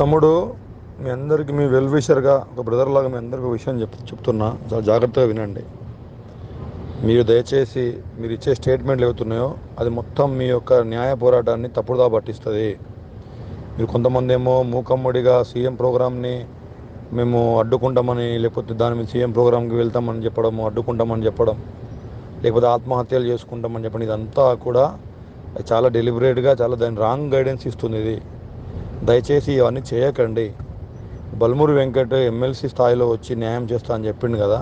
తమ్ముడు మీ అందరికీ మీ వెల్ విషర్గా ఒక బ్రదర్ లాగా మీ అందరికీ విషయం చెప్ చెప్తున్నా. చాలా జాగ్రత్తగా వినండి. మీరు దయచేసి మీరు ఇచ్చే స్టేట్మెంట్లు ఏవైతున్నాయో అది మొత్తం మీ యొక్క న్యాయ పోరాటాన్ని తప్పుడుదా పట్టిస్తుంది. మీరు కొంతమంది ఏమో మూకమ్మడిగా సీఎం ప్రోగ్రామ్ని మేము అడ్డుకుంటామని లేకపోతే దాని మీద సీఎం ప్రోగ్రామ్కి వెళ్తామని చెప్పడం అడ్డుకుంటామని చెప్పడం లేకపోతే ఆత్మహత్యలు చేసుకుంటామని చెప్పడం ఇదంతా కూడా చాలా డెలిబరేట్గా చాలా దాని రాంగ్ గైడెన్స్ ఇస్తుంది ఇది. దయచేసి ఇవన్నీ చేయకండి. బల్మూరి వెంకట్ ఎమ్మెల్సీ స్థాయిలో వచ్చి న్యాయం చేస్తా అని చెప్పిండు కదా.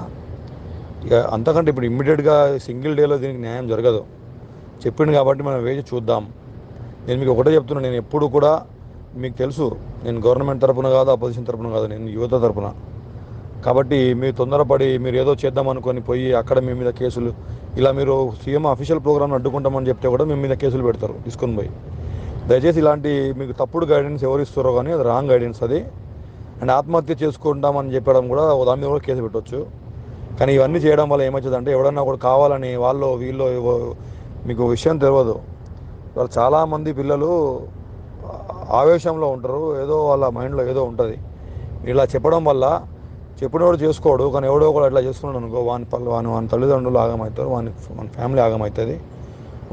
ఇక అంతకంటే ఇప్పుడు ఇమ్మీడియట్గా సింగిల్ డేలో దీనికి న్యాయం జరగదు. చెప్పిండు కాబట్టి మనం వేచి చూద్దాం. నేను మీకు ఒకటే చెప్తున్నా నేను ఎప్పుడు కూడా మీకు తెలుసు నేను గవర్నమెంట్ తరపున కాదు అపోజిషన్ తరపున కాదు నేను యువత తరపున. కాబట్టి మీరు తొందరపడి మీరు ఏదో చేద్దాం అనుకొని పోయి అక్కడ మీ మీద కేసులు ఇలా మీరు సీఎం అఫీషియల్ ప్రోగ్రామ్ అడ్డుకుంటామని చెప్తే కూడా మీ మీద కేసులు పెడతారు తీసుకొని పోయి. దయచేసి ఇలాంటి మీకు తప్పుడు గైడెన్స్ ఎవరు ఇస్తారో కానీ అది రాంగ్ గైడెన్స్ అది. అండ్ ఆత్మహత్య చేసుకుంటామని చెప్పడం కూడా దాని మీద కూడా కేసు పెట్టవచ్చు కానీ ఇవన్నీ చేయడం వల్ల ఏమవుతుందంటే ఎవడన్నా కూడా కావాలని వాళ్ళు వీళ్ళు మీకు విషయం తెలియదు వాళ్ళు చాలామంది పిల్లలు ఆవేశంలో ఉంటారు ఏదో వాళ్ళ మైండ్లో ఏదో ఉంటుంది. ఇలా చెప్పడం వల్ల చెప్పినోడు చేసుకోడు కానీ ఎవడో కూడా అట్లా చేసుకున్నాడు అనుకో వాని వాని వాని తల్లిదండ్రులు ఆగమవుతారు వాని మన ఫ్యామిలీ ఆగమవుతుంది.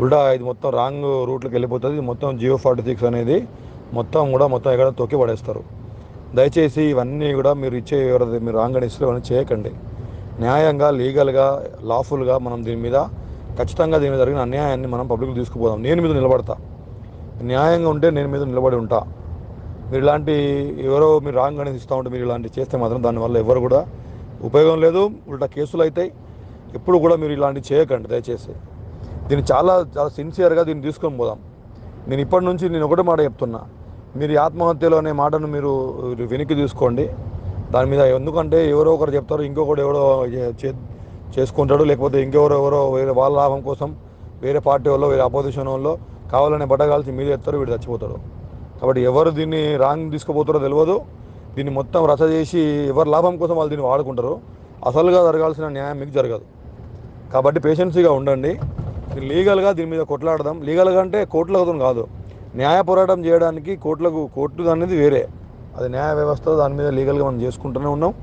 ఉల్టా ఇది మొత్తం రాంగ్ రూట్లోకి వెళ్ళిపోతుంది. మొత్తం జియో ఫార్టీ సిక్స్ అనేది మొత్తం కూడా మొత్తం ఎక్కడ తొక్కి పడేస్తారు. దయచేసి ఇవన్నీ కూడా మీరు ఇచ్చే ఎవరైతే మీరు రాంగ్ అని ఇస్తే ఇవన్నీ చేయకండి. న్యాయంగా లీగల్గా లాఫుల్గా మనం దీని మీద ఖచ్చితంగా దీని మీద జరిగిన అన్యాయాన్ని మనం పబ్లిక్ తీసుకుపోదాం. నేను మీద నిలబడతా. న్యాయంగా ఉంటే నేను మీద నిలబడి ఉంటా. మీరు ఇలాంటి ఎవరో మీరు రాంగ్ అనేది ఇస్తూ ఉంటే మీరు ఇలాంటి చేస్తే మాత్రం దానివల్ల ఎవరు కూడా ఉపయోగం లేదు. ఉల్టా కేసులు అవుతాయి ఎప్పుడు కూడా మీరు ఇలాంటివి చేయకండి దయచేసి. దీన్ని చాలా చాలా సిన్సియర్గా దీన్ని తీసుకొని పోదాం. నేను ఇప్పటి నుంచి నేను ఒకటే మాట చెప్తున్నా. మీరు ఆత్మహత్యలు అనే మాటను మీరు వెనక్కి తీసుకోండి. దాని మీద ఎందుకంటే ఎవరో ఒకరు చెప్తారు ఇంకొకటి ఎవరో చే- చేసుకుంటాడు లేకపోతే ఇంకెవరో ఎవరో వేరే వాళ్ళ లాభం కోసం వేరే పార్టీ వాళ్ళు వేరే అపోజిషన్ వాళ్ళు కావాలనే బట్టగాల్సి మీద ఎత్తారు వీడు చచ్చిపోతాడు. కాబట్టి ఎవరు దీన్ని రాంగ్ తీసుకుపోతారో తెలియదు దీన్ని మొత్తం రస చేసి ఎవరి లాభం కోసం వాళ్ళు దీన్ని వాడుకుంటారు. అసలుగా జరగాల్సిన న్యాయం మీకు జరగదు. కాబట్టి పేషెన్సీగా ఉండండి. లీగల్గా దీని మీద కొట్లాడదాం. లీగల్గా అంటే కోర్టులతో కాదు. న్యాయ పోరాటం చేయడానికి కోర్టులకు కోర్టు అనేది వేరే. అది న్యాయ వ్యవస్థ దాని మీద లీగల్గా మనం చేసుకుంటూనే ఉన్నాం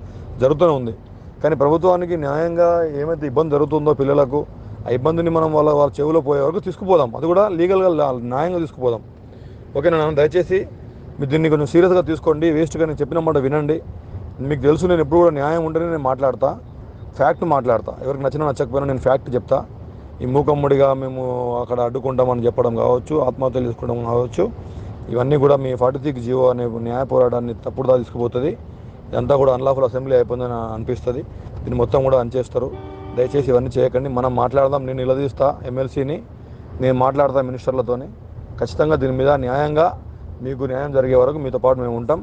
జరుగుతూనే ఉంది. కానీ ప్రభుత్వానికి న్యాయంగా ఏమైతే ఇబ్బంది జరుగుతుందో పిల్లలకు ఆ ఇబ్బందిని మనం వాళ్ళ వాళ్ళ చెవిలో పోయే వరకు తీసుకుపోదాం. అది కూడా లీగల్గా న్యాయంగా తీసుకుపోదాం. ఓకేనా నాన్న దయచేసి మీరు దీన్ని కొంచెం సీరియస్గా తీసుకోండి వేస్ట్గా నేను చెప్పిన మాట వినండి. మీకు తెలుసు నేను ఎప్పుడు కూడా న్యాయం ఉంటేనే నేను మాట్లాడతా ఫ్యాక్ట్ మాట్లాడతా. ఎవరికి నచ్చినా నచ్చకపోయినా నేను ఫ్యాక్ట్ చెప్తా. ఈ మూకమ్ముడిగా మేము అక్కడ అడ్డుకుంటామని చెప్పడం కావచ్చు ఆత్మహత్యలు తీసుకోవడం కావచ్చు ఇవన్నీ కూడా మీ ఫార్టీ సిక్స్ జీవో అనే న్యాయ పోరాటాన్ని తప్పుడుదా తీసుకుపోతుంది. ఇదంతా కూడా అన్లాఫుల్ అసెంబ్లీ అయిపోయిందని అనిపిస్తుంది. దీన్ని మొత్తం కూడా అనిచేస్తారు దయచేసి ఇవన్నీ చేయకండి. మనం మాట్లాడదాం నేను నిలదీస్తా ఎమ్మెల్సీని. నేను మాట్లాడతా మినిస్టర్లతోని. ఖచ్చితంగా దీని మీద న్యాయంగా మీకు న్యాయం జరిగే వరకు మీతో పాటు మేము ఉంటాం.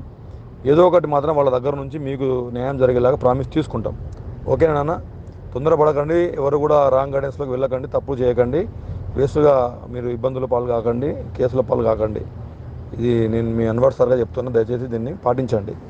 ఏదో ఒకటి మాత్రం వాళ్ళ దగ్గర నుంచి మీకు న్యాయం జరిగేలాగా ప్రామిస్ తీసుకుంటాం. ఓకేనా నాన్న? తొందరపడకండి ఎవరు కూడా రాంగ్ గైడెన్స్లోకి వెళ్ళకండి తప్పు చేయకండి. వేస్ట్గా మీరు ఇబ్బందుల పాలు కాకండి కేసుల పాలు కాకండి. ఇది నేను మీ అన్వర్ సార్గా చెప్తున్నా దయచేసి దీన్ని పాటించండి.